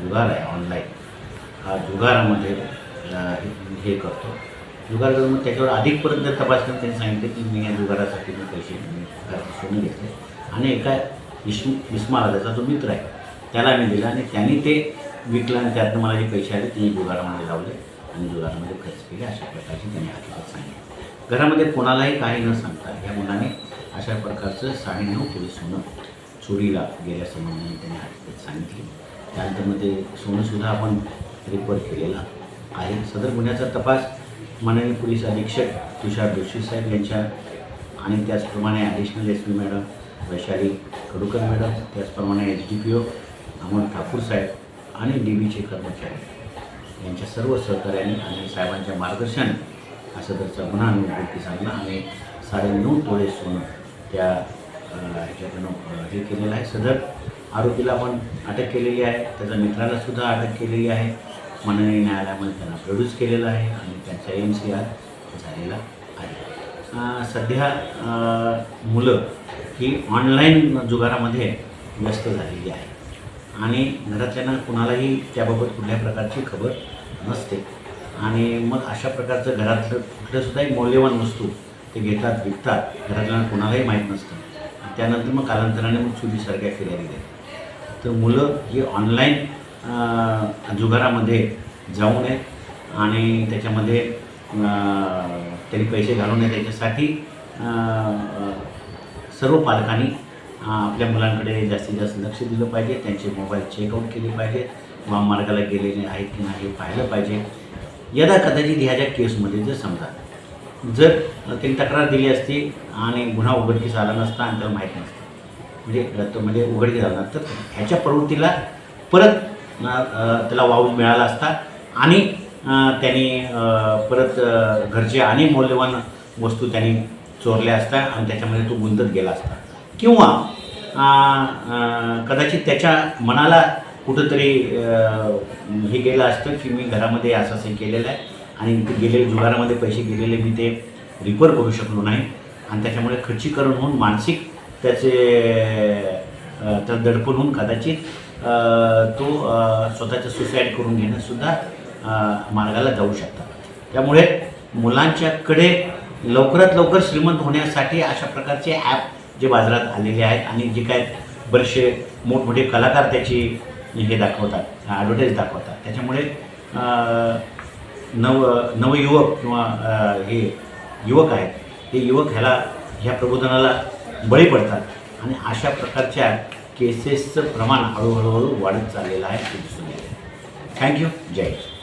जुगार आहे ऑनलाईन हा जुगारामध्ये हे करतो. जुगार करून मग त्याच्यावर अधिकपर्यंत तपास करून त्यांनी सांगितलं की मी या जुगारासाठी मी पैसे सोनं घेतले. आणि एका इस इस्माला त्याचा जो मित्र आहे त्याला मी दिला आणि त्यांनी ते विकलं आणि त्यातनं मला जे पैसे आले ते जुगारामध्ये लावले आणि जुगारामध्ये खर्च केले. अशा प्रकारची त्यांनी हकीकत सांगितली. घरामध्ये कोणालाही काही न सांगता ह्या मुलाने अशा प्रकारचं साडे नऊ सोनं चोरीला गेल्यासंबंधी त्यांनी हकीकत सांगितली. त्यानंतरमध्ये सोनंसुद्धा आपण रिकवर केलेला आहे. सदर गुन्ह्याचा तपास माननीय पोलीस अधीक्षक तुषार जोशी साहेब यांच्या आणि त्याचप्रमाणे additional S P madam Vaishali Khadukar madam त्याचप्रमाणे H D P O Amol Thakur Saheb आणि डी बीचे कर्मचारी यांच्या सर्व सहकार्याने आणि साहेबांच्या मार्गदर्शनाने हा सदरचा गुन्हा आम्ही सांगला आणि साडेनऊ तोळे सोनं त्या अ, हे केलेलं आहे. सदर आरोपीला आपण अटक केलेली आहे. त्याच्या मित्राला सुद्धा अटक केलेली आहे. माननीय न्यायालयामध्ये त्यांना प्रोड्यूस केलेलं आहे आणि त्यांचा एम सी आर झालेला आहे. सध्या मुलं ही ऑनलाईन जुगारामध्ये व्यस्त झालेली आहे. आणि घरातल्यांना कुणालाही त्याबाबत कुठल्या प्रकारची खबर नसते. आणि मग अशा प्रकारचं घरातलं कुठलंसुद्धा मौल्यवान वस्तू ते घेतात विकतात घरातल्यांना कुणालाही माहीत नसतं. त्यानंतर मग कालांतराने मग चुलीसारख्या फिर्यादी देतात तर मुलं ही ऑनलाईन जुगारामध्ये जाऊ नये आणि त्याच्यामध्ये त्यांनी पैसे घालू नये त्याच्यासाठी सर्व पालकांनी आपल्या मुलांकडे जास्तीत जास्त लक्ष दिलं पाहिजे. त्यांचे मोबाईल चेकआउट केले पाहिजेत मार्गाला गेलेले आहेत की नाही हे पाहिलं पाहिजे. यदा कदाचित ह्या ज्या केसमध्ये जर समजा जर त्यांनी तक्रार दिली असती आणि गुन्हा उघडकीस आला नसता आणि त्याला माहीत नसतं म्हणजे म्हणजे उघडकीस आला नसतं तर ह्याच्या प्रवृत्तीला परत त्याला वाव मिळाला असता आणि त्यांनी परत घरचे आणि मौल्यवान वस्तू त्यांनी चोरल्या असत्या आणि त्याच्यामध्ये तो गुंतत गेला असता. किंवा कदाचित त्याच्या मनाला कुठंतरी हे गेलं असतं की मी घरामध्ये असं असं केलेलं आहे आणि ते गेलेले जुगारामध्ये पैसे गेलेले मी ते रिकवर करू शकलो नाही. आणि त्याच्यामुळे खच्चीकरण होऊन मानसिक त्याचे तर दडपण होऊन कदाचित तो स्वतःचं सुसाईड करून घेणंसुद्धा मार्गाला जाऊ शकतात. त्यामुळे मुलांच्याकडे लवकरात लवकर श्रीमंत होण्यासाठी अशा प्रकारचे ॲप जे बाजारात आलेले आहेत आणि जे काय बरेचसे मोठमोठे कलाकार त्याची हे दाखवतात ॲडव्हर्टाईज दाखवतात. त्याच्यामुळे नव नवयुवक किंवा हे युवक आहेत हे युवक ह्याला ह्या प्रबोधनाला बळी पडतात. आणि अशा प्रकारच्या केसेसचं प्रमाण हळूहळूहळू वाढत चाललेलं आहे. ते दिसून येते थँक्यू. जय हिंद.